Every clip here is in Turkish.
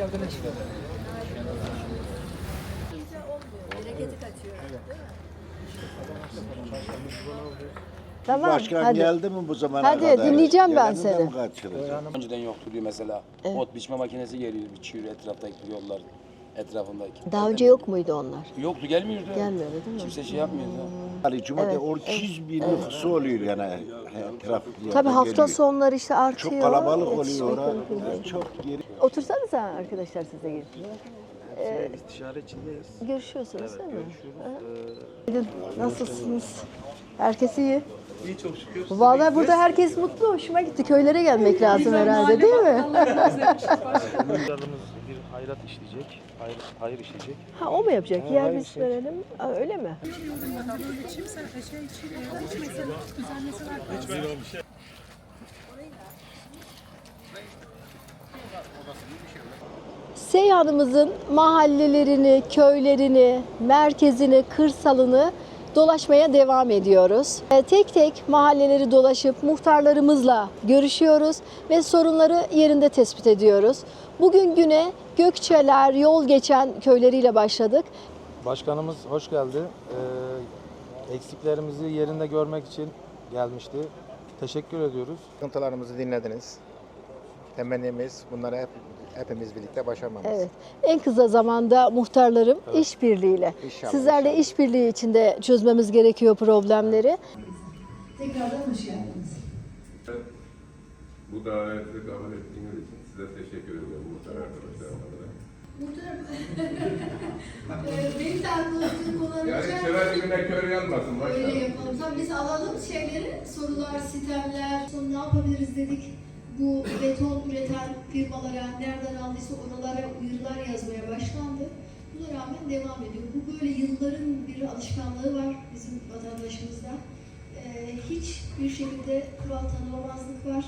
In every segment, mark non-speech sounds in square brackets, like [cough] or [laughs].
geldiniz. Bereketi kaçıyor. Tamam Başkan hadi. geldi mi bu zamana Hadi, kadar? dinleyeceğim ben Geleni de seni. mi kaçıracak? Önceden yoktu diyor mesela. Ot biçme makinesi geliyor, biçiyor etraftaki yollar etrafındaki. Daha önce yok muydu onlar? Yoktu gelmiyordu. Gelmiyordu değil mi? Kimse şey yapmıyordu. Ali Cuma'da 1200 bin nüfusu oluyor yani etraf. Tabii hafta sonları işte artıyor. Çok kalabalık oluyor. Yani Çok geri. Otursanıza arkadaşlar siz de gelin. İstişare içindeyiz. Görüşüyorsunuz Evet, değil mi? görüşüyoruz. Gidin. Nasılsınız? Herkes iyi. İyi çok şükür. Vallahi burada herkes mutlu. Hoşuma gitti. Köylere gelmek lazım herhalde değil mi? Muhtarlığımız [laughs] bir hayrat işleyecek. Hayır, hayır işleyecek. Ha o mu yapacak? Ha, Yer hayır, biz şey. verelim. Ha, öyle mi? Seyhanımızın mahallelerini, köylerini, merkezini, kırsalını dolaşmaya devam ediyoruz. Tek tek mahalleleri dolaşıp muhtarlarımızla görüşüyoruz ve sorunları yerinde tespit ediyoruz. Bugün güne Gökçeler, yol geçen köyleriyle başladık. Başkanımız hoş geldi. Ee, eksiklerimizi yerinde görmek için gelmişti. Teşekkür ediyoruz. Sıkıntılarımızı dinlediniz. Temennimiz bunları hep hepimiz birlikte başarmamız. Evet. En kısa zamanda muhtarlarım işbirliğiyle. İnşallah, Sizlerle inşallah. işbirliği içinde çözmemiz gerekiyor problemleri. Tekrardan hoş geldiniz. Bu daveti kabul ettiğiniz için size teşekkür ediyorum muhtar [laughs] arkadaşlarım adına. Muhtarım, Ee, benim de aklımda konular Yani çevre dibine kör yanmasın Öyle yapalım. Tabii biz alalım şeyleri, sorular, sitemler, sonra ne yapabiliriz dedik. Bu beton üreten firmalara, nereden aldıysa oralara uyarılar yazmaya başlandı. Buna rağmen devam ediyor. Bu böyle yılların bir alışkanlığı var bizim vatandaşımızda. Ee, hiçbir şekilde kural tanımamazlık var.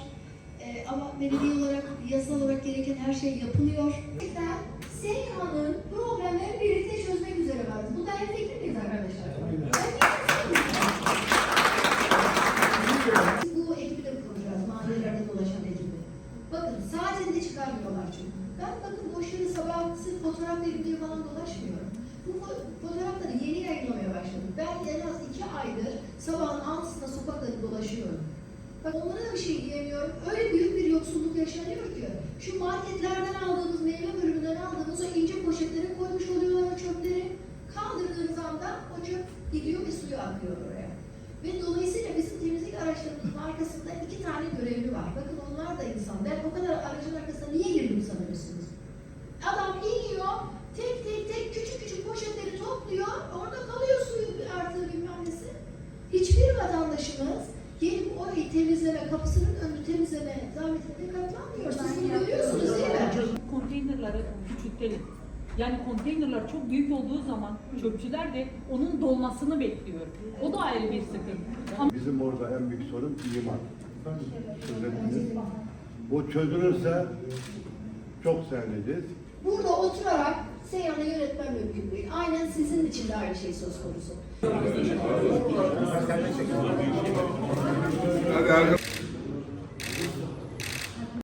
Ee, ama belediye olarak, yasal olarak gereken her şey yapılıyor. Gerçekten Seyhan'ın problemleri birlikte çözmek üzere vardı. Bunda hemfikir miyiz arkadaşlar? Bu ekibi de kuracağız, mahallelerde dolaşan Bakın saatinde çıkarmıyorlar çünkü. Ben bakın boş yere sabah sırf fotoğraf ve video falan dolaşmıyorum. Bu fo- fotoğrafları yeni yayınlamaya başladım. Ben en az iki aydır sabahın altısında sokakları dolaşıyorum. Bak onlara da bir şey diyemiyorum. Öyle büyük bir yoksulluk yaşanıyor ki. Şu marketlerden aldığımız, meyve bölümünden aldığımız o ince poşetlere koymuş oluyorlar o çöpleri. Kaldırdığınız anda o çöp gidiyor ve suya akıyor oraya. Ve dolayısıyla bizim temizlik araçlarımızın arkasında iki tane görevli var. Bakın da insan. Ben o kadar aracın arkasına niye girdim sanıyorsunuz? Adam iniyor, tek tek tek küçük küçük poşetleri topluyor, orada kalıyor suyu artığı bilmem nesi. Hiçbir vatandaşımız gelip orayı temizleme, kapısının önünü temizleme zahmetine katlanmıyor. Siz bunu görüyorsunuz değil mi? konteynerları küçültelim. Yani konteynerler çok büyük olduğu zaman çöpçüler de onun dolmasını bekliyor. O da ayrı bir sıkıntı. Bizim orada en büyük sorun imar. Çözebiliriz. Bu çözülürse çok sevineceğiz. Burada oturarak Seyhan'ı yönetmen mümkün değil. Aynen sizin için de aynı şey söz konusu. Hadi.